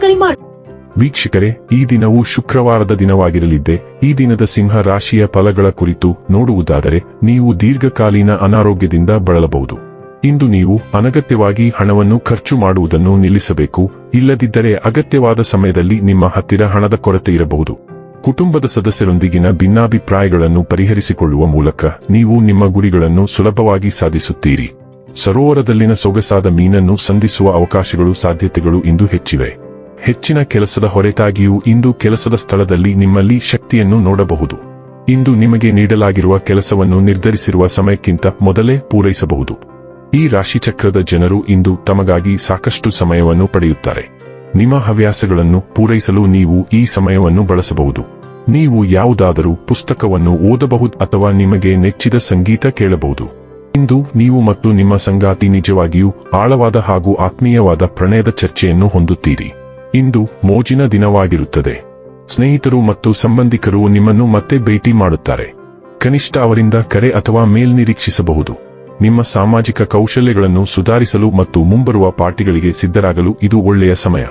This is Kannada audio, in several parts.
ಕರೆ ವೀಕ್ಷಕರೇ, ಈ ದಿನವು ಶುಕ್ರವಾರದ ದಿನವಾಗಿರಲಿದ್ದೆ, ಈ ದಿನದ ಸಿಂಹ ರಾಶಿಯ ಫಲಗಳ ಕುರಿತು ನೋಡುವುದಾದರೆ, ನೀವು ದೀರ್ಘಕಾಲೀನ ಅನಾರೋಗ್ಯದಿಂದ ಬಳಲಬಹುದು. ಇಂದು ನೀವು ಅನಗತ್ಯವಾಗಿ ಹಣವನ್ನು ಖರ್ಚು ಮಾಡುವುದನ್ನು ನಿಲ್ಲಿಸಬೇಕು, ಇಲ್ಲದಿದ್ದರೆ ಅಗತ್ಯವಾದ ಸಮಯದಲ್ಲಿ ನಿಮ್ಮ ಹತ್ತಿರ ಹಣದ ಕೊರತೆ ಇರಬಹುದು. ಕುಟುಂಬದ ಸದಸ್ಯರೊಂದಿಗಿನ ಭಿನ್ನಾಭಿಪ್ರಾಯಗಳನ್ನು ಪರಿಹರಿಸಿಕೊಳ್ಳುವ ಮೂಲಕ ನೀವು ನಿಮ್ಮ ಗುರಿಗಳನ್ನು ಸುಲಭವಾಗಿ ಸಾಧಿಸುತ್ತೀರಿ. ಸರೋವರದಲ್ಲಿನ ಸೊಗಸಾದ ಮೀನನ್ನು ಸಂಧಿಸುವ ಅವಕಾಶಗಳು ಸಾಧ್ಯತೆಗಳು ಇಂದು ಹೆಚ್ಚಿವೆ. ಹೆಚ್ಚಿನ ಕೆಲಸದ ಹೊರತಾಗಿಯೂ ಇಂದು ಕೆಲಸದ ಸ್ಥಳದಲ್ಲಿ ನಿಮ್ಮಲ್ಲಿ ಶಕ್ತಿಯನ್ನು ನೋಡಬಹುದು. ಇಂದು ನಿಮಗೆ ನೀಡಲಾಗಿರುವ ಕೆಲಸವನ್ನು ನಿರ್ಧರಿಸಿರುವ ಸಮಯಕ್ಕಿಂತ ಮೊದಲೇ ಪೂರೈಸಬಹುದು. ಈ ರಾಶಿಚಕ್ರದ ಜನರು ಇಂದು ತಮಗಾಗಿ ಸಾಕಷ್ಟು ಸಮಯವನ್ನು ಪಡೆಯುತ್ತಾರೆ. ನಿಮ್ಮ ಹವ್ಯಾಸಗಳನ್ನು ಪೂರೈಸಲು ನೀವು ಈ ಸಮಯವನ್ನು ಬಳಸಬಹುದು. ನೀವು ಯಾವುದಾದರೂ ಪುಸ್ತಕವನ್ನು ಓದಬಹುದು ಅಥವಾ ನಿಮಗೆ ನೆಚ್ಚಿದ ಸಂಗೀತ ಕೇಳಬಹುದು. ಇಂದು ನೀವು ಮತ್ತು ನಿಮ್ಮ ಸಂಗಾತಿ ನಿಜವಾಗಿಯೂ ಆಳವಾದ ಹಾಗೂ ಆತ್ಮೀಯವಾದ ಪ್ರಣಯದ ಚರ್ಚೆಯನ್ನು ಹೊಂದುತ್ತೀರಿ. ಇಂದು ಮೋಜಿನ ದಿನವಾಗಿರುತ್ತದೆ. ಸ್ನೇಹಿತರು ಮತ್ತು ಸಂಬಂಧಿಕರು ನಿಮ್ಮನ್ನು ಮತ್ತೆ ಭೇಟಿ ಮಾಡುತ್ತಾರೆ. ಕನಿಷ್ಠ ಅವರಿಂದ ಕರೆ ಅಥವಾ ಮೇಲ್ ನಿರೀಕ್ಷಿಸಬಹುದು. ನಿಮ್ಮ ಸಾಮಾಜಿಕ ಕೌಶಲ್ಯಗಳನ್ನು ಸುಧಾರಿಸಲು ಮತ್ತು ಮುಂಬರುವ ಪಾರ್ಟಿಗಳಿಗೆ ಸಿದ್ಧರಾಗಲು ಇದು ಒಳ್ಳೆಯ ಸಮಯ.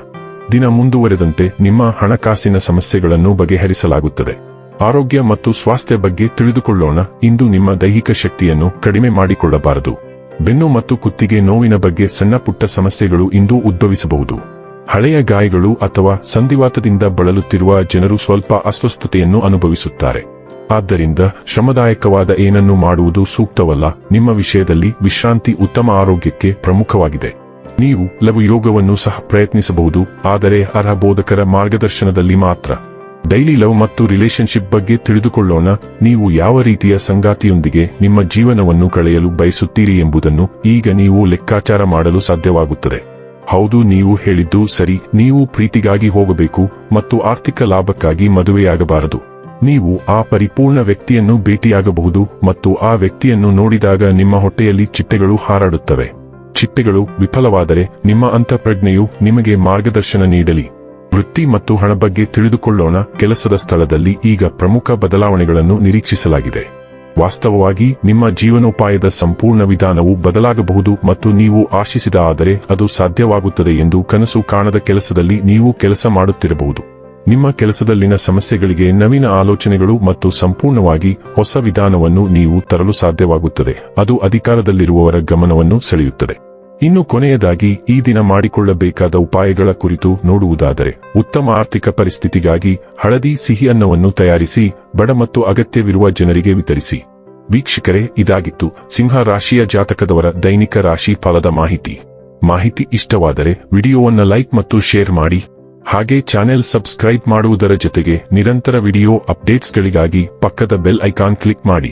ದಿನ ಮುಂದುವರೆದಂತೆ ನಿಮ್ಮ ಹಣಕಾಸಿನ ಸಮಸ್ಯೆಗಳನ್ನು ಬಗೆಹರಿಸಲಾಗುತ್ತದೆ. ಆರೋಗ್ಯ ಮತ್ತು ಸ್ವಾಸ್ಥ್ಯ ಬಗ್ಗೆ ತಿಳಿದುಕೊಳ್ಳೋಣ. ಇಂದು ನಿಮ್ಮ ದೈಹಿಕ ಶಕ್ತಿಯನ್ನು ಕಡಿಮೆ ಮಾಡಿಕೊಳ್ಳಬಾರದು. ಬೆನ್ನು ಮತ್ತು ಕುತ್ತಿಗೆ ನೋವಿನ ಬಗ್ಗೆ ಸಣ್ಣ ಪುಟ್ಟ ಸಮಸ್ಯೆಗಳು ಇಂದು ಉದ್ಭವಿಸಬಹುದು. ಹಳೆಯ ಗಾಯಗಳು ಅಥವಾ ಸಂಧಿವಾತದಿಂದ ಬಳಲುತ್ತಿರುವ ಜನರು ಸ್ವಲ್ಪ ಅಸ್ವಸ್ಥತೆಯನ್ನು ಅನುಭವಿಸುತ್ತಾರೆ. ಆದ್ದರಿಂದ ಶ್ರಮದಾಯಕವಾದ ಏನನ್ನು ಮಾಡುವುದು ಸೂಕ್ತವಲ್ಲ. ನಿಮ್ಮ ವಿಷಯದಲ್ಲಿ ವಿಶ್ರಾಂತಿ ಉತ್ತಮ ಆರೋಗ್ಯಕ್ಕೆ ಪ್ರಮುಖವಾಗಿದೆ. ನೀವು ಲಘು ಯೋಗವನ್ನು ಸಹ ಪ್ರಯತ್ನಿಸಬಹುದು. ಆದರೆ ಅರ್ಹ ಬೋಧಕರ ಮಾರ್ಗದರ್ಶನದಲ್ಲಿ ಮಾತ್ರ. ಡೈಲಿ ಲವ್ ಮತ್ತು ರಿಲೇಶನ್ಶಿಪ್ ಬಗ್ಗೆ ತಿಳಿದುಕೊಳ್ಳೋಣ. ನೀವು ಯಾವ ರೀತಿಯ ಸಂಗಾತಿಯೊಂದಿಗೆ ನಿಮ್ಮ ಜೀವನವನ್ನು ಕಳೆಯಲು ಬಯಸುತ್ತೀರಿ ಎಂಬುದನ್ನು ಈಗ ನೀವು ಲೆಕ್ಕಾಚಾರ ಮಾಡಲು ಸಾಧ್ಯವಾಗುತ್ತದೆ. ಹೌದು, ನೀವು ಹೇಳಿದ್ದು ಸರಿ. ನೀವು ಪ್ರೀತಿಗಾಗಿ ಹೋಗಬೇಕು ಮತ್ತು ಆರ್ಥಿಕ ಲಾಭಕ್ಕಾಗಿ ಮದುವೆಯಾಗಬಾರದು. ನೀವು ಆ ಪರಿಪೂರ್ಣ ವ್ಯಕ್ತಿಯನ್ನು ಭೇಟಿಯಾಗಬಹುದು ಮತ್ತು ಆ ವ್ಯಕ್ತಿಯನ್ನು ನೋಡಿದಾಗ ನಿಮ್ಮ ಹೊಟ್ಟೆಯಲ್ಲಿ ಚಿಟ್ಟೆಗಳು ಹಾರಾಡುತ್ತವೆ. ಚಿಟ್ಟೆಗಳು ವಿಫಲವಾದರೆ ನಿಮ್ಮ ಅಂತಃಪ್ರಜ್ಞೆಯು ನಿಮಗೆ ಮಾರ್ಗದರ್ಶನ ನೀಡಲಿ. ವೃತ್ತಿ ಮತ್ತು ಹಣ ಬಗ್ಗೆ ತಿಳಿದುಕೊಳ್ಳೋಣ. ಕೆಲಸದ ಸ್ಥಳದಲ್ಲಿ ಈಗ ಪ್ರಮುಖ ಬದಲಾವಣೆಗಳನ್ನು ನಿರೀಕ್ಷಿಸಲಾಗಿದೆ. ವಾಸ್ತವವಾಗಿ, ನಿಮ್ಮ ಜೀವನೋಪಾಯದ ಸಂಪೂರ್ಣ ವಿಧಾನವು ಬದಲಾಗಬಹುದು ಮತ್ತು ನೀವು ಆಶಿಸಿದ ಆದರೆ ಅದು ಸಾಧ್ಯವಾಗುತ್ತದೆ ಎಂದು ಕನಸು ಕಾಣದ ಕೆಲಸದಲ್ಲಿ ನೀವು ಕೆಲಸ ಮಾಡುತ್ತಿರಬಹುದು. ನಿಮ್ಮ ಕೆಲಸದಲ್ಲಿನ ಸಮಸ್ಯೆಗಳಿಗೆ ನವೀನ ಆಲೋಚನೆಗಳು ಮತ್ತು ಸಂಪೂರ್ಣವಾಗಿ ಹೊಸ ವಿಧಾನವನ್ನು ನೀವು ತರಲು ಸಾಧ್ಯವಾಗುತ್ತದೆ. ಅದು ಅಧಿಕಾರದಲ್ಲಿರುವವರ ಗಮನವನ್ನು ಸೆಳೆಯುತ್ತದೆ. ಇನ್ನು ಕೊನೆಯದಾಗಿ ಈ ದಿನ ಮಾಡಿಕೊಳ್ಳಬೇಕಾದ ಉಪಾಯಗಳ ಕುರಿತು ನೋಡುವುದಾದರೆ, ಉತ್ತಮ ಆರ್ಥಿಕ ಪರಿಸ್ಥಿತಿಗಾಗಿ ಹಳದಿ ಸಿಹಿ ಅನ್ನವನ್ನು ತಯಾರಿಸಿ, ಬಡ ಮತ್ತು ಅಗತ್ಯವಿರುವ ಜನರಿಗೆ ವಿತರಿಸಿ. ವೀಕ್ಷಕರೇ, ಇದಾಗಿತ್ತು ಸಿಂಹ ರಾಶಿಯ ಜಾತಕದವರ ದೈನಿಕ ರಾಶಿ ಫಲದ ಮಾಹಿತಿ. ಮಾಹಿತಿ ಇಷ್ಟವಾದರೆ ವಿಡಿಯೋವನ್ನು ಲೈಕ್ ಮತ್ತು ಶೇರ್ ಮಾಡಿ. ಹಾಗೆ ಚಾನೆಲ್ ಸಬ್ಸ್ಕ್ರೈಬ್ ಮಾಡುವುದರ ಜೊತೆಗೆ ನಿರಂತರ ವಿಡಿಯೋ ಅಪ್ಡೇಟ್ಸ್ಗಳಿಗಾಗಿ ಪಕ್ಕದ ಬೆಲ್ ಐಕಾನ್ ಕ್ಲಿಕ್ ಮಾಡಿ.